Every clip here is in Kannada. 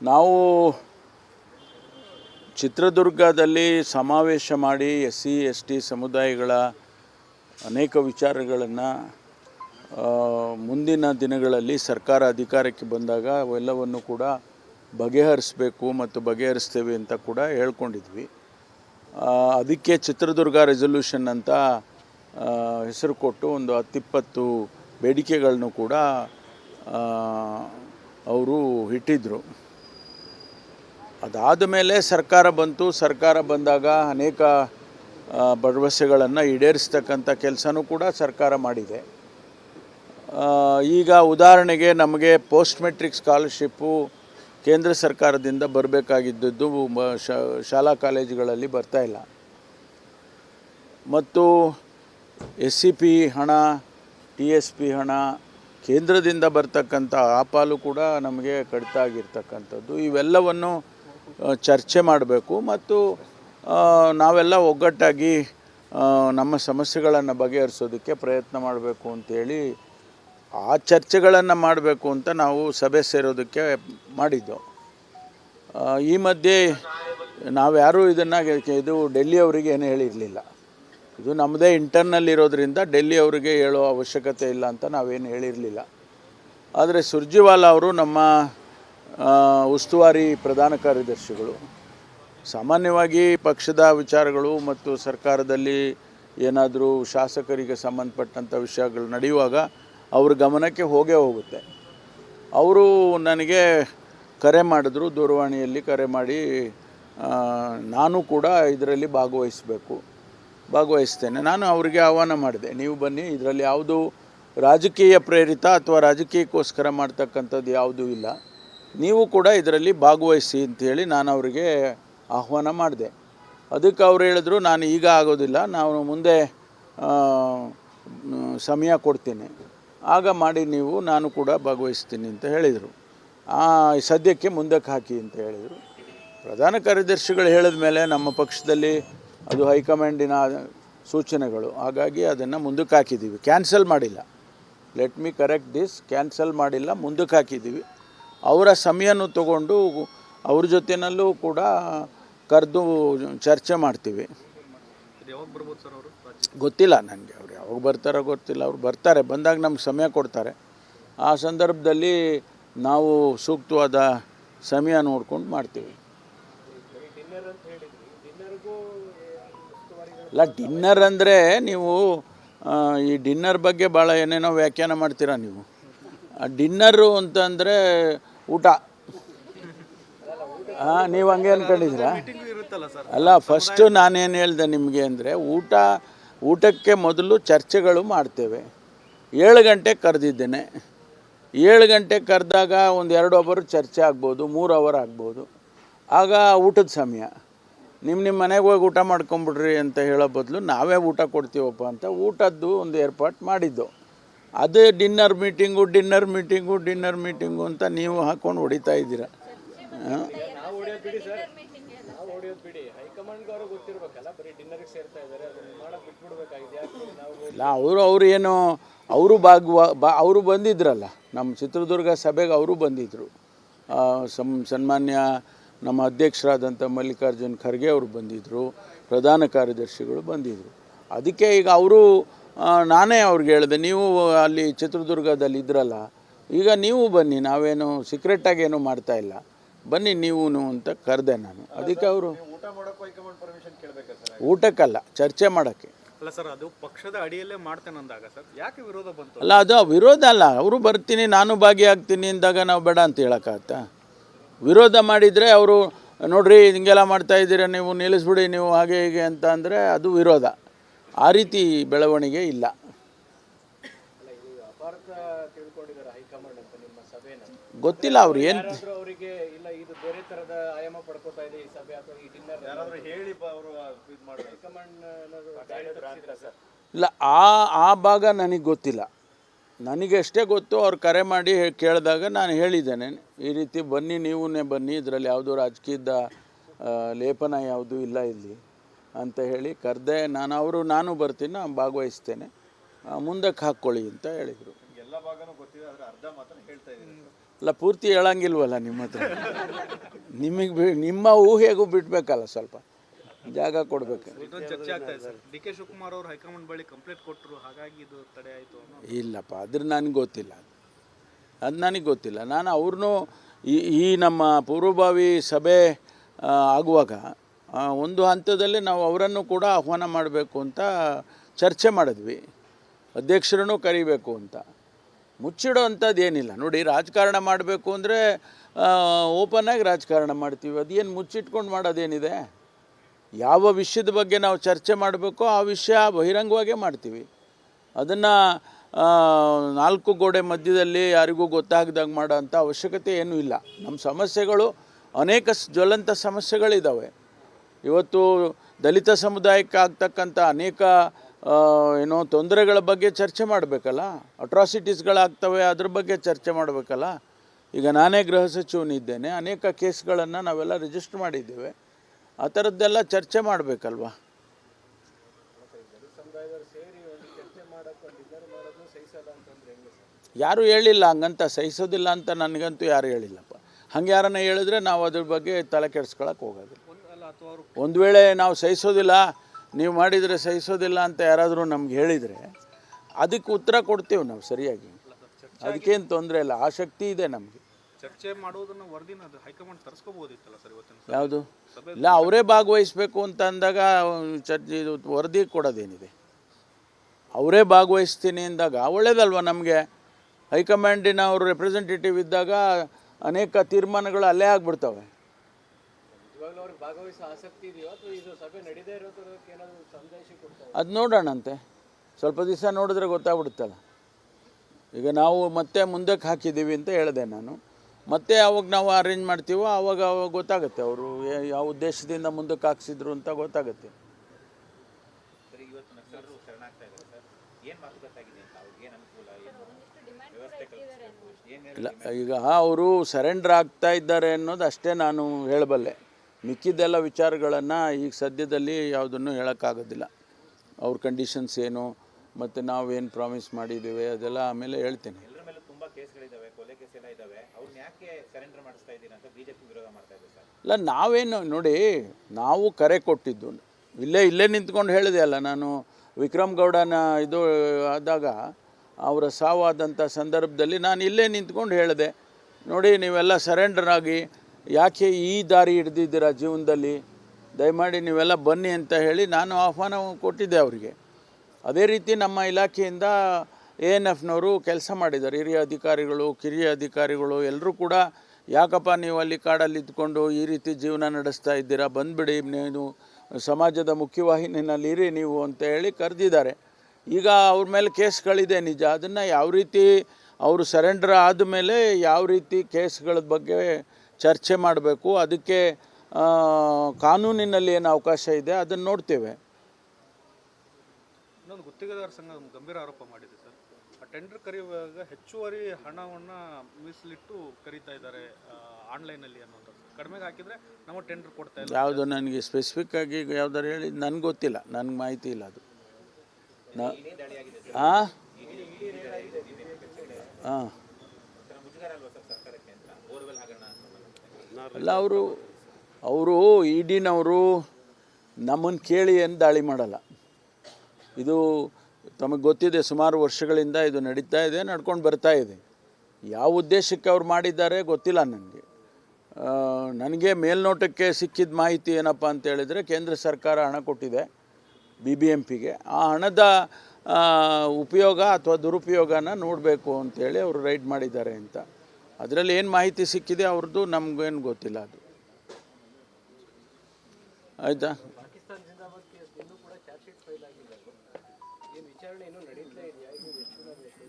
ನಾವು ಚಿತ್ರದುರ್ಗದಲ್ಲಿ ಸಮಾವೇಶ ಮಾಡಿ ಎಸ್ ಸಿ, ಎಸ್ ಟಿ ಸಮುದಾಯಗಳ ಅನೇಕ ವಿಚಾರಗಳನ್ನು ಮುಂದಿನ ದಿನಗಳಲ್ಲಿ ಸರ್ಕಾರ ಅಧಿಕಾರಕ್ಕೆ ಬಂದಾಗ ಅವೆಲ್ಲವನ್ನು ಕೂಡ ಬಗೆಹರಿಸಬೇಕು ಮತ್ತು ಬಗೆಹರಿಸ್ತೇವೆ ಅಂತ ಕೂಡ ಹೇಳ್ಕೊಂಡಿದ್ವಿ. ಅದಕ್ಕೆ ಚಿತ್ರದುರ್ಗ ರೆಸೊಲ್ಯೂಷನ್ ಅಂತ ಹೆಸರು ಕೊಟ್ಟು ಒಂದು ಹತ್ತಿಪ್ಪತ್ತು ಬೇಡಿಕೆಗಳನ್ನು ಕೂಡ ಅವರು ಇಟ್ಟಿದ್ದರು ಅದಾದ ಮೇಲೆ ಸರ್ಕಾರ ಬಂತು. ಸರ್ಕಾರ ಬಂದಾಗ ಅನೇಕ ಭರವಸೆಗಳನ್ನು ಈಡೇರಿಸ್ತಕ್ಕಂಥ ಕೆಲಸನೂ ಕೂಡ ಸರ್ಕಾರ ಮಾಡಿದೆ. ಈಗ ಉದಾಹರಣೆಗೆ ನಮಗೆ ಪೋಸ್ಟ್ ಮೆಟ್ರಿಕ್ ಸ್ಕಾಲರ್ಶಿಪ್ಪು ಕೇಂದ್ರ ಸರ್ಕಾರದಿಂದ ಬರಬೇಕಾಗಿದ್ದದ್ದು ಶಾಲಾ ಕಾಲೇಜುಗಳಲ್ಲಿ ಬರ್ತಾ ಇಲ್ಲ. ಮತ್ತು ಎಸ್ ಸಿ ಪಿ ಹಣ, ಟಿ ಎಸ್ ಪಿ ಹಣ, ಕೇಂದ್ರದಿಂದ ಬರ್ತಕ್ಕಂಥ ಆ ಪಾಲು ಕೂಡ ನಮಗೆ ಕಡಿತ ಆಗಿರ್ತಕ್ಕಂಥದ್ದು. ಇವೆಲ್ಲವನ್ನು ಚರ್ಚೆ ಮಾಡಬೇಕು ಮತ್ತು ನಾವೆಲ್ಲ ಒಗ್ಗಟ್ಟಾಗಿ ನಮ್ಮ ಸಮಸ್ಯೆಗಳನ್ನು ಬಗೆಹರಿಸೋದಕ್ಕೆ ಪ್ರಯತ್ನ ಮಾಡಬೇಕು ಅಂತೇಳಿ ಆ ಚರ್ಚೆಗಳನ್ನು ಮಾಡಬೇಕು ಅಂತ ನಾವು ಸಭೆ ಸೇರೋದಕ್ಕೆ ಮಾಡಿದ್ದೆವು ಈ ಮಧ್ಯೆ ನಾವ್ಯಾರೂ ಇದನ್ನು ಇದು ಡೆಲ್ಲಿ ಅವರಿಗೆ ಏನು ಹೇಳಿರಲಿಲ್ಲ. ಇದು ನಮ್ಮದೇ ಇಂಟರ್ನಲ್ ಇರೋದ್ರಿಂದ ಡೆಲ್ಲಿ ಅವರಿಗೆ ಹೇಳೋ ಅವಶ್ಯಕತೆ ಇಲ್ಲ ಅಂತ ನಾವೇನು ಹೇಳಿರಲಿಲ್ಲ. ಆದರೆ ಸುರ್ಜಿವಾಲಾ ಅವರು ನಮ್ಮ ಉಸ್ತುವಾರಿ ಪ್ರಧಾನ ಕಾರ್ಯದರ್ಶಿಗಳು. ಸಾಮಾನ್ಯವಾಗಿ ಪಕ್ಷದ ವಿಚಾರಗಳು ಮತ್ತು ಸರ್ಕಾರದಲ್ಲಿ ಏನಾದರೂ ಶಾಸಕರಿಗೆ ಸಂಬಂಧಪಟ್ಟಂಥ ವಿಷಯಗಳು ನಡೆಯುವಾಗ ಅವ್ರ ಗಮನಕ್ಕೆ ಹೋಗೇ ಹೋಗುತ್ತೆ. ಅವರು ನನಗೆ ಕರೆ ಮಾಡಿದ್ರು, ದೂರವಾಣಿಯಲ್ಲಿ ಕರೆ ಮಾಡಿ ನಾನು ಕೂಡ ಇದರಲ್ಲಿ ಭಾಗವಹಿಸಬೇಕು, ಭಾಗವಹಿಸ್ತೇನೆ. ನಾನು ಅವರಿಗೆ ಆಹ್ವಾನ ಮಾಡಿದೆ, ನೀವು ಬನ್ನಿ, ಇದರಲ್ಲಿ ಯಾವುದು ರಾಜಕೀಯ ಪ್ರೇರಿತ ಅಥವಾ ರಾಜಕೀಯಕ್ಕೋಸ್ಕರ ಮಾಡ್ತಕ್ಕಂಥದ್ದು ಯಾವುದೂ ಇಲ್ಲ. ನೀವು ಕೂಡ ಇದರಲ್ಲಿ ಭಾಗವಹಿಸಿ ಅಂತೇಳಿ ನಾನು ಅವರಿಗೆ ಆಹ್ವಾನ ಮಾಡಿದೆ. ಅದಕ್ಕೆ ಅವ್ರು ಹೇಳಿದ್ರು ನಾನು ಈಗ ಆಗೋದಿಲ್ಲ ನಾನು ಮುಂದೆ ಸಮಯ ಕೊಡ್ತೀನಿ. ಆಗ ಮಾಡಿ ನೀವು ನಾನು ಕೂಡ ಭಾಗವಹಿಸ್ತೀನಿ ಅಂತ ಹೇಳಿದರು. ಆ, ಸದ್ಯಕ್ಕೆ ಮುಂದಕ್ಕೆ ಹಾಕಿ ಅಂತ ಹೇಳಿದರು. ಪ್ರಧಾನ ಕಾರ್ಯದರ್ಶಿಗಳು ಹೇಳಿದ ಮೇಲೆ ನಮ್ಮ ಪಕ್ಷದಲ್ಲಿ ಅದು ಹೈಕಮಾಂಡಿನ ಸೂಚನೆಗಳು. ಹಾಗಾಗಿ ಅದನ್ನು ಮುಂದಕ್ಕೆ ಹಾಕಿದ್ದೀವಿ. ಕ್ಯಾನ್ಸಲ್ ಮಾಡಿಲ್ಲ. Let me correct this cancel ಮಾಡಿಲ್ಲ ಮುಂದಕ್ಕೆ ಹಾಕಿದ್ದೀವಿ. ಅವರ ಸಮಯನೂ ತಗೊಂಡು ಅವ್ರ ಜೊತೆನಲ್ಲೂ ಕೂಡ ಕರೆದು ಚರ್ಚೆ ಮಾಡ್ತೀವಿ. ಗೊತ್ತಿಲ್ಲ ನನಗೆ ಅವ್ರು ಯಾವಾಗ ಬರ್ತಾರೋ ಗೊತ್ತಿಲ್ಲ ಅವ್ರು ಬರ್ತಾರೆ ಬಂದಾಗ ನಮ್ಗೆ ಸಮಯ ಕೊಡ್ತಾರೆ. ಆ ಸಂದರ್ಭದಲ್ಲಿ ನಾವು ಸೂಕ್ತವಾದ ಸಮಯ ನೋಡ್ಕೊಂಡು ಮಾಡ್ತೀವಿ. ಅಲ್ಲ ಡಿನ್ನರ್ ಅಂದರೆ ನೀವು ಈ ಡಿನ್ನರ್ ಬಗ್ಗೆ ಭಾಳ ಏನೇನೋ ವ್ಯಾಖ್ಯಾನ ಮಾಡ್ತೀರಾ ನೀವು? ಡಿನ್ನರು ಅಂತಂದರೆ ಊಟ. ಹಾಂ, ನೀವು ಹಂಗೆ ಅಂದ್ಕೊಂಡಿದ್ದೀರಾ ಅಲ್ಲ ಫಸ್ಟು ನಾನೇನು ಹೇಳಿದೆ ನಿಮಗೆ ಅಂದರೆ ಊಟ, ಊಟಕ್ಕೆ ಮೊದಲು ಚರ್ಚೆಗಳು ಮಾಡ್ತೇವೆ. ಏಳು ಗಂಟೆ ಕರೆದಿದ್ದೇನೆ. ಏಳು ಗಂಟೆ ಕರೆದಾಗ ಒಂದು ಎರಡು ಅವರು ಚರ್ಚೆ ಆಗ್ಬೋದು, ಮೂರು ಅವರ್ ಆಗ್ಬೋದು. ಆಗ ಊಟದ ಸಮಯ. ನಿಮ್ಮ ನಿಮ್ಮ ಮನೆಗೆ ಹೋಗಿ ಊಟ ಮಾಡ್ಕೊಂಬಿಡ್ರಿ ಅಂತ ಹೇಳೋ ಬದಲು ನಾವೇ ಊಟ ಕೊಡ್ತೀವಪ್ಪ ಅಂತ ಊಟದ್ದು ಒಂದು ಏರ್ಪಾಟ್ ಮಾಡಿದ್ದು. ಅದೇ dinner meeting dinner meeting dinner meeting ಅಂತ ನೀವು ಹಾಕ್ಕೊಂಡು ಹೊಡಿತಾ ಇದ್ದೀರಾ. ಇಲ್ಲ, ಅವರು, ಅವ್ರು ಏನು, ಅವರು ಭಾಗವ, ಬಾ, ಅವರು ಬಂದಿದ್ರಲ್ಲ, ನಮ್ಮ ಚಿತ್ರದುರ್ಗ ಸಭೆಗೆ ಅವರು ಬಂದಿದ್ದರು ಸಂ, ಸನ್ಮಾನ್ಯ ನಮ್ಮ ಅಧ್ಯಕ್ಷರಾದಂಥ ಮಲ್ಲಿಕಾರ್ಜುನ್ ಖರ್ಗೆ ಅವರು ಬಂದಿದ್ದರು ಪ್ರಧಾನ ಕಾರ್ಯದರ್ಶಿಗಳು ಬಂದಿದ್ದರು ಅದಕ್ಕೆ ಈಗ ಅವರು ನಾನೇ ಅವ್ರಿಗೆ ಹೇಳಿದೆ ನೀವು ಅಲ್ಲಿ ಚಿತ್ರದುರ್ಗದಲ್ಲಿ ಇದ್ರಲ್ಲ ಈಗ ನೀವು ಬನ್ನಿ ನಾವೇನು ಸೀಕ್ರೆಟಾಗಿ ಏನೂ ಮಾಡ್ತಾ ಇಲ್ಲ. ಬನ್ನಿ ನೀವು ಅಂತ ಕರೆದೆ ನಾನು. ಅದಕ್ಕೆ ಅವರು ಊಟಕ್ಕಲ್ಲ ಚರ್ಚೆ ಮಾಡೋಕ್ಕೆ. ಅಲ್ಲ ಸರ್ ಅದು ಪಕ್ಷದ ಅಡಿಯಲ್ಲೇ ಮಾಡ್ತೇನೆ ಅಂದಾಗ ಸರ್ ಯಾಕೆ ವಿರೋಧ ಬಂತು? ಅಲ್ಲ ಅದು ವಿರೋಧ ಅಲ್ಲ ಅವರು ಬರ್ತೀನಿ ನಾನು ಭಾಗಿಯಾಗ್ತೀನಿ ಅಂದಾಗ ನಾವು ಬೇಡ ಅಂತ ಹೇಳೋಕ್ಕಾಗತ್ತಾ? ವಿರೋಧ ಮಾಡಿದರೆ ಅವರು ನೋಡ್ರಿ ಹಿಂಗೆಲ್ಲ ಮಾಡ್ತಾ ಇದ್ದೀರಾ ನೀವು ನಿಲ್ಲಿಸ್ಬಿಡಿ ನೀವು ಹಾಗೆ ಹೀಗೆ ಅಂತ ಅಂದರೆ ಅದು ವಿರೋಧ. ಆ ರೀತಿ ಬೆಳವಣಿಗೆ ಇಲ್ಲ. ಅಪಾರ್ಥ ತಿಳ್ಕೊಂಡಿದ್ದಾರೆ ಹೈಕಮಾಂಡ್ ಅಂತ ನಿಮ್ಮ ಸಭೆನ. ಗೊತ್ತಿಲ್ಲ ಅವ್ರು ಏನು ಅವರಿಗೆ ಇಲ್ಲ ಇದು ಬೇರೆ ತರದ ಆಯಾಮ ಪಡ್ಕೋತಾ ಇದೆ ಈ ಸಭೆ ಅಥವಾ ಈ ಡಿನ್ನರ್ ಯಾರಾದ್ರೂ ಹೇಳಿ ಅವರು ಇದು ಮಾಡಿ ಹೈಕಮಾಂಡ್ ಸರ್? ಇಲ್ಲ ಆ ಆ ಭಾಗ ನನಗೆ ಗೊತ್ತಿಲ್ಲ. ನನಗೆ ಅಷ್ಟೇ ಗೊತ್ತು ಅವ್ರು ಕರೆ ಮಾಡಿ ಕೇಳಿದಾಗ ನಾನು ಹೇಳಿದ್ದೇನೆ. ಈ ರೀತಿ ಬನ್ನಿ ನೀವೇ ಬನ್ನಿ ಇದರಲ್ಲಿ ಯಾವುದೂ ರಾಜಕೀಯದ ಲೇಪನ ಯಾವುದೂ ಇಲ್ಲ ಇಲ್ಲಿ. ಅಂತ ಹೇಳಿ ಕರೆದೆ ನಾನು ಅವರು ನಾನು ಬರ್ತೀನಿ ನಾನು ಭಾಗವಹಿಸ್ತೇನೆ. ಮುಂದಕ್ಕೆ ಹಾಕ್ಕೊಳ್ಳಿ ಅಂತ ಹೇಳಿದರು. ಅಲ್ಲ ಪೂರ್ತಿ ಹೇಳಂಗಿಲ್ವಲ್ಲ ನಿಮ್ಮ ಹತ್ರ? ನಿಮಗೆ ಬಿ ನಿಮ್ಮ ಊಹೆಗೂ ಬಿಡಬೇಕಲ್ಲ ಸ್ವಲ್ಪ. ಜಾಗ ಕೊಡಬೇಕು. ಚರ್ಚೆ ಆಗ್ತಾ ಇದೆ ಸರ್. ಡಿ ಕೆ ಶಿವಕುಮಾರ್ ಅವರು ಹೈಕಮಾಂಡ್ ಬಳಿ ಕಂಪ್ಲೇಂಟ್ ಕೊಟ್ಟರು ಹಾಗಾಗಿ ಇದು ತಡೆ ಆಯಿತು ಅನ್ನೋ ಇಲ್ಲಪ್ಪ ಅದ್ರ ನನಗೆ ಗೊತ್ತಿಲ್ಲ ಅದು. ನನಗೆ ಗೊತ್ತಿಲ್ಲ. ನಾನು ಅವ್ರನ್ನೂ ಈ ಈ ನಮ್ಮ ಪೂರ್ವಭಾವಿ ಸಭೆ ಆಗುವಾಗ ಒಂದು ಹಂತದಲ್ಲಿ ನಾವು ಅವರನ್ನು ಕೂಡ ಆಹ್ವಾನ ಮಾಡಬೇಕು ಅಂತ ಚರ್ಚೆ ಮಾಡಿದ್ವಿ. ಅಧ್ಯಕ್ಷರನ್ನು ಕರಿಬೇಕು ಅಂತ. ಮುಚ್ಚಿಡೋ ಅಂಥದ್ದು ಏನಿಲ್ಲ ನೋಡಿ, ರಾಜಕಾರಣ ಮಾಡಬೇಕು ಅಂದರೆ ಓಪನ್ನಾಗಿ ರಾಜಕಾರಣ ಮಾಡ್ತೀವಿ. ಅದೇನು ಮುಚ್ಚಿಟ್ಕೊಂಡು ಮಾಡೋದೇನಿದೆ? ಯಾವ ವಿಷಯದ ಬಗ್ಗೆ ನಾವು ಚರ್ಚೆ ಮಾಡಬೇಕೋ ಆ ವಿಷಯ ಬಹಿರಂಗವಾಗೇ ಮಾಡ್ತೀವಿ. ಅದನ್ನು ನಾಲ್ಕು ಗೋಡೆ ಮಧ್ಯದಲ್ಲಿ ಯಾರಿಗೂ ಗೊತ್ತಾಗ್ದಂಗೆ ಮಾಡೋ ಅಂಥ ಅವಶ್ಯಕತೆ ಏನೂ ಇಲ್ಲ. ನಮ್ಮ ಸಮಸ್ಯೆಗಳು ಅನೇಕ ಜ್ವಲಂತ ಸಮಸ್ಯೆಗಳಿದ್ದಾವೆ ಇವತ್ತು ದಲಿತ ಸಮುದಾಯಕ್ಕೆ ಆಗ್ತಕ್ಕಂಥ ಅನೇಕ ಏನೋ ತೊಂದರೆಗಳ ಬಗ್ಗೆ ಚರ್ಚೆ ಮಾಡಬೇಕಲ್ಲ? ಅಟ್ರಾಸಿಟೀಸ್ಗಳಾಗ್ತವೆ ಅದ್ರ ಬಗ್ಗೆ ಚರ್ಚೆ ಮಾಡಬೇಕಲ್ಲ? ಈಗ ನಾನೇ ಗೃಹ ಸಚಿವನಿದ್ದೇನೆ ಅನೇಕ ಕೇಸ್ಗಳನ್ನು ನಾವೆಲ್ಲ ರಿಜಿಸ್ಟರ್ ಮಾಡಿದ್ದೇವೆ. ಆ ಥರದ್ದೆಲ್ಲ ಚರ್ಚೆ ಮಾಡಬೇಕಲ್ವಾ? ಯಾರೂ ಹೇಳಿಲ್ಲ ಹಂಗಂತ, ಸಹಿಸೋದಿಲ್ಲ ಅಂತ ನನಗಂತೂ ಯಾರು ಹೇಳಿಲ್ಲಪ್ಪ. ಹಂಗೆ ಯಾರನ್ನ ಹೇಳಿದ್ರೆ ನಾವು ಅದ್ರ ಬಗ್ಗೆ ತಲೆ ಕೆಡಿಸ್ಕೊಳಕ್ಕೆ ಹೋಗೋದು ಒಂದು ವೇಳೆ ನಾವು ಸಹಿಸೋದಿಲ್ಲ ನೀವು ಮಾಡಿದರೆ ಸಹಿಸೋದಿಲ್ಲ ಅಂತ ಯಾರಾದರೂ ನಮ್ಗೆ ಹೇಳಿದರೆ ಅದಕ್ಕೆ ಉತ್ತರ ಕೊಡ್ತೀವಿ ನಾವು ಸರಿಯಾಗಿ. ಅದಕ್ಕೇನು ತೊಂದರೆ ಇಲ್ಲ ಆ ಶಕ್ತಿ ಇದೆ ನಮಗೆ. ಚರ್ಚೆ ಮಾಡೋದನ್ನ ವರದಿನ ಹೈಕಮಾಂಡ್ ತರಿಸ್ಕೋಬಹುದಿತ್ತಲ್ಲ ಸರ್ ಇವತ್ತಿನ. ಯಾವುದು? ಇಲ್ಲ ಅವರೇ ಭಾಗವಹಿಸ್ಬೇಕು ಅಂತ ಅಂದಾಗ ಚರ್ಚೆ ಇದು ವರದಿ ಕೊಡೋದೇನಿದೆ? ಅವರೇ ಭಾಗವಹಿಸ್ತೀನಿ ಅಂದಾಗ ಒಳ್ಳೇದಲ್ವ ನಮಗೆ? ಹೈಕಮಾಂಡಿನ ಅವರು ರೆಪ್ರೆಸೆಂಟೇಟಿವ್ ಇದ್ದಾಗ ಅನೇಕ ತೀರ್ಮಾನಗಳು ಅಲ್ಲೇ ಆಗ್ಬಿಡ್ತವೆ. ಇವಾಗಲೂ ಅವ್ರಿಗೆ ಭಾಗವಹಿಸೋ ಆಸಕ್ತಿ ಇದೆಯೋ ಅಥವಾ ಇದು ಸಭೆ ನಡೀದೇ ಇರೋದಕ್ಕೆ ಏನಾದರೂ ಸಂದೇಶ ಕೊಡ್ತಾರೆ ಅದು ನೋಡೋಣಂತೆ. ಸ್ವಲ್ಪ ದಿವಸ ನೋಡಿದ್ರೆ ಗೊತ್ತಾಗ್ಬಿಡುತ್ತಲ್ಲ. ಈಗ ನಾವು ಮತ್ತೆ ಮುಂದಕ್ಕೆ ಹಾಕಿದ್ದೀವಿ ಅಂತ ಹೇಳಿದೆ ನಾನು. ಮತ್ತೆ ಯಾವಾಗ ನಾವು ಅರೇಂಜ್ ಮಾಡ್ತೀವೋ ಆವಾಗ ಅವಾಗ ಗೊತ್ತಾಗುತ್ತೆ. ಅವರು ಯಾವ ಉದ್ದೇಶದಿಂದ ಮುಂದಕ್ಕೆ ಹಾಕ್ಸಿದ್ರು ಅಂತ ಗೊತ್ತಾಗುತ್ತೆ. ಇಲ್ಲ ಈಗ ಅವರು ಸರೆಂಡರ್ ಆಗ್ತಾ ಇದ್ದಾರೆ ಅನ್ನೋದು ಅಷ್ಟೇ ನಾನು ಹೇಳಬಲ್ಲೆ. ಮಿಕ್ಕಿದ್ದೆಲ್ಲ ವಿಚಾರಗಳನ್ನು ಈಗ ಸದ್ಯದಲ್ಲಿ ಯಾವುದನ್ನು ಹೇಳೋಕ್ಕಾಗೋದಿಲ್ಲ. ಅವ್ರ ಕಂಡೀಷನ್ಸ್ ಏನು ಮತ್ತು ನಾವೇನು ಪ್ರಾಮಿಸ್ ಮಾಡಿದ್ದೀವಿ ಅದೆಲ್ಲ ಆಮೇಲೆ ಹೇಳ್ತೇನೆ. ಇಲ್ಲ ನಾವೇನು ನೋಡಿ ನಾವು ಕರೆ ಕೊಟ್ಟಿದ್ದು. ಇಲ್ಲೇ ಇಲ್ಲೇ ನಿಂತ್ಕೊಂಡು ಹೇಳಿದೆ ಅಲ್ಲ ನಾನು ವಿಕ್ರಮ್ ಗೌಡನ ಇದು ಆದಾಗ ಅವರ ಸಾವಾದಂಥ ಸಂದರ್ಭದಲ್ಲಿ ನಾನು ಇಲ್ಲೇ ನಿಂತ್ಕೊಂಡು ಹೇಳಿದೆ. ನೋಡಿ ನೀವೆಲ್ಲ ಸರೆಂಡರ್ ಆಗಿ ಯಾಕೆ ಈ ದಾರಿ ಹಿಡ್ದಿದ್ದೀರಾ ಜೀವನದಲ್ಲಿ? ದಯಮಾಡಿ ನೀವೆಲ್ಲ ಬನ್ನಿ ಅಂತ ಹೇಳಿ ನಾನು ಆಹ್ವಾನ ಕೊಟ್ಟಿದ್ದೆ ಅವರಿಗೆ. ಅದೇ ರೀತಿ ನಮ್ಮ ಇಲಾಖೆಯಿಂದ ಎ ಎನ್ ಎಫ್ನವರು ಕೆಲಸ ಮಾಡಿದ್ದಾರೆ. ಹಿರಿಯ ಅಧಿಕಾರಿಗಳು, ಕಿರಿಯ ಅಧಿಕಾರಿಗಳು ಎಲ್ಲರೂ ಕೂಡ, ಯಾಕಪ್ಪ ನೀವು ಅಲ್ಲಿ ಕಾಡಲ್ಲಿ ಇದ್ಕೊಂಡು ಈ ರೀತಿ ಜೀವನ ನಡೆಸ್ತಾ ಇದ್ದೀರಾ? ಬಂದುಬಿಡಿ ನೀವು ಸಮಾಜದ ಮುಖ್ಯವಾಹಿನಿಯಲ್ಲಿ ಇರಿ ನೀವು ಅಂತ ಹೇಳಿ ಕರೆದಿದ್ದಾರೆ. ಈಗ ಅವ್ರ ಮೇಲೆ ಕೇಸ್ಗಳಿದೆ ನಿಜ. ಅದನ್ನು ಯಾವ ರೀತಿ ಅವರು ಸರೆಂಡರ್ ಆದಮೇಲೆ ಯಾವ ರೀತಿ ಕೇಸ್ಗಳ ಬಗ್ಗೆ ಚರ್ಚೆ ಮಾಡಬೇಕು ಅದಕ್ಕೆ ಕಾನೂನಿನಲ್ಲಿ ಏನು ಅವಕಾಶ ಇದೆ ಅದನ್ನು ನೋಡ್ತೇವೆ ಇನ್ನೊಂದು ಗುತ್ತಿಗೆದಾರ ಸಂಘ ಗಂಭೀರ ಆರೋಪ ಮಾಡಿದೆ ಸರ್ ಆ ಟೆಂಡರ್ ಕರೆಯುವಾಗ ಹೆಚ್ಚುವರಿ ಹಣವನ್ನು ಮೀಸಲಿಟ್ಟು ಕರೀತಾ ಇದ್ದಾರೆ ಆನ್ಲೈನಲ್ಲಿ ಅನ್ನೋದು ಕಡಿಮೆಗೆ ಹಾಕಿದರೆ ನಾವು ಟೆಂಡರ್ ಕೊಡ್ತಾ ಇಲ್ಲ ಯಾವುದು ನನಗೆ ಸ್ಪೆಸಿಫಿಕ್ ಆಗಿ ಯಾವ್ದಾರು ಹೇಳಿ ನನಗೆ ಗೊತ್ತಿಲ್ಲ ನನಗೆ ಮಾಹಿತಿ ಇಲ್ಲ ಅದು ಹಾಂ ಹಾಂ ಅಲ್ಲ, ಅವರು ಅವರು ಇಡೀನವರು ಡಿನವರು ನಮ್ಮನ್ನು ಕೇಳಿ ಏನು ದಾಳಿ ಮಾಡಲ್ಲ. ಇದು ತಮಗೆ ಗೊತ್ತಿದೆ, ಸುಮಾರು ವರ್ಷಗಳಿಂದ ಇದು ನಡೀತಾ ಇದೆ, ನಡ್ಕೊಂಡು ಬರ್ತಾ ಇದೆ. ಯಾವ ಉದ್ದೇಶಕ್ಕೆ ಅವ್ರು ಮಾಡಿದ್ದಾರೆ ಗೊತ್ತಿಲ್ಲ ನನಗೆ ನನಗೆ ಮೇಲ್ನೋಟಕ್ಕೆ ಸಿಕ್ಕಿದ ಮಾಹಿತಿ ಏನಪ್ಪ ಅಂತ ಹೇಳಿದರೆ, ಕೇಂದ್ರ ಸರ್ಕಾರ ಹಣ ಕೊಟ್ಟಿದೆ ಬಿ ಬಿ ಎಂ ಪಿಗೆ ಆ ಹಣದ ಉಪಯೋಗ ಅಥವಾ ದುರುಪಯೋಗನ ನೋಡಬೇಕು ಅಂತೇಳಿ ಅವರು ರೈಡ್ ಮಾಡಿದ್ದಾರೆ ಅಂತ. ಅದರಲ್ಲಿ ಏನು ಮಾಹಿತಿ ಸಿಕ್ಕಿದೆ ಅವ್ರದ್ದು ನಮಗೇನು ಗೊತ್ತಿಲ್ಲ ಅದು. ಆಯಿತಾ?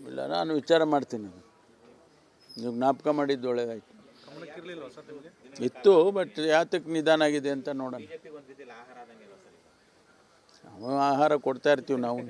ಇಲ್ಲ ನಾನು ವಿಚಾರ ಮಾಡ್ತೀನಿ. ನೀವು ಜ್ಞಾಪಕ ಮಾಡಿದ್ದು ನಿಮಗೆ ಇತ್ತು ಬಟ್ ಯಾತಕ್ಕೆ ನಿಧಾನ ಆಗಿದೆ ಅಂತ ನೋಡೋಣ. ಆಹಾರ ಕೊಡ್ತಾ ಇರ್ತೀವಿ ನಾವು.